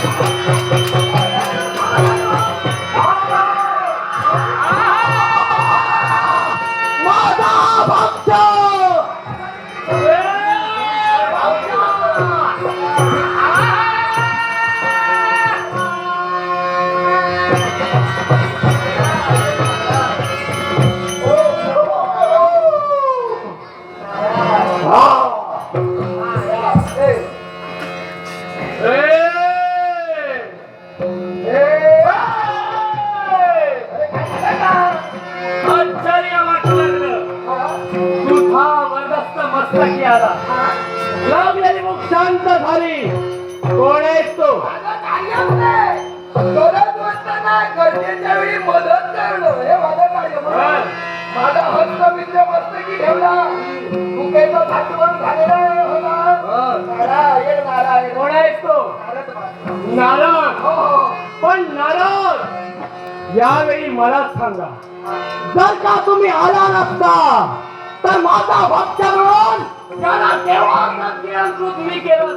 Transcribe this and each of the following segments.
Thank. आला लागलेली मुख शांत झाली. कोण आहेस तू? गरजेच्या वेळी मदत करणं हे माझं कार्य म्हणून माझा हस्त विद्या मस्तकी ठेवला. मुकेचा साठवण झालेला होता नारायण नारायण. कोण आहेस तू? नारद हो पण नारद यावेळी मला सांगा जर का तुम्ही आला नसता तर माझा भक्त म्हणून तेव्हा प्रज्ञानकृत मी केलं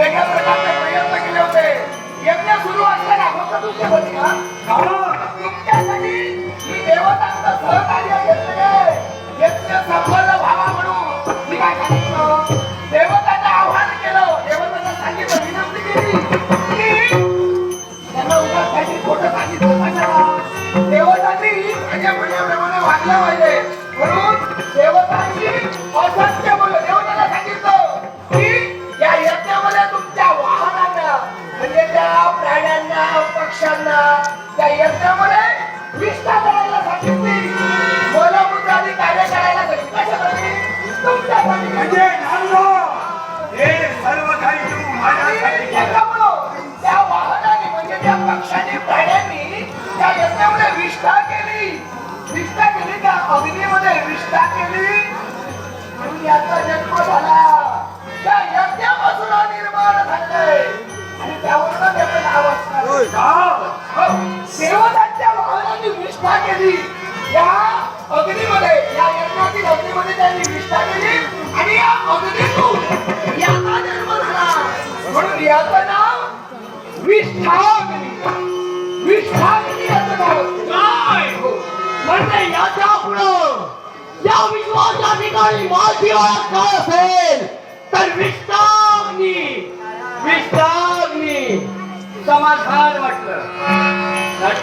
वेगळ्या प्रकारचे प्रयत्न केले होते. यज्ञ सुरू असताना फक्त तुमचे होते का तुमच्यासाठी मी देवतांचं सहकार्य घेतले यज्ञ सफल व्हावा म्हणून मी काय सांगितलं? देवतांना आव्हान केलं. देवतांना सांगितलं विनंती केली की त्यांना उगाच काहीतरी खोटं सांगितलं कशाला देवतांनी माझ्या म्हणण्याप्रमाणे वागलं पाहिजे. पक्षांनी प्राण्यांनी त्या यज्ञामध्ये विष्ठा केली. विष्ठा केली त्या अग्नीमध्ये विष्ठा केली. म्हणून याचा जन्म झाला. त्या यज्ञापासून हा निर्माण झाले. आणि त्यावरून त्याचं नाव असणार. का? हो, देवतांच्या वाहनांनी विष्ठा केली. या अग्नीमध्ये या यज्ञातील अग्नीमध्ये त्यांनी विष्ठा केली. आणि या अग्नीतून याचा जन्म झाला. म्हणून याचं नाव विष्ठाग्नी म्हणजे याच्या पुढं या विश्वाच्या ठिकाणी माझी ओळख असेल तर विष्टाग्नी विष्टाग्नी समाधान वाटलं.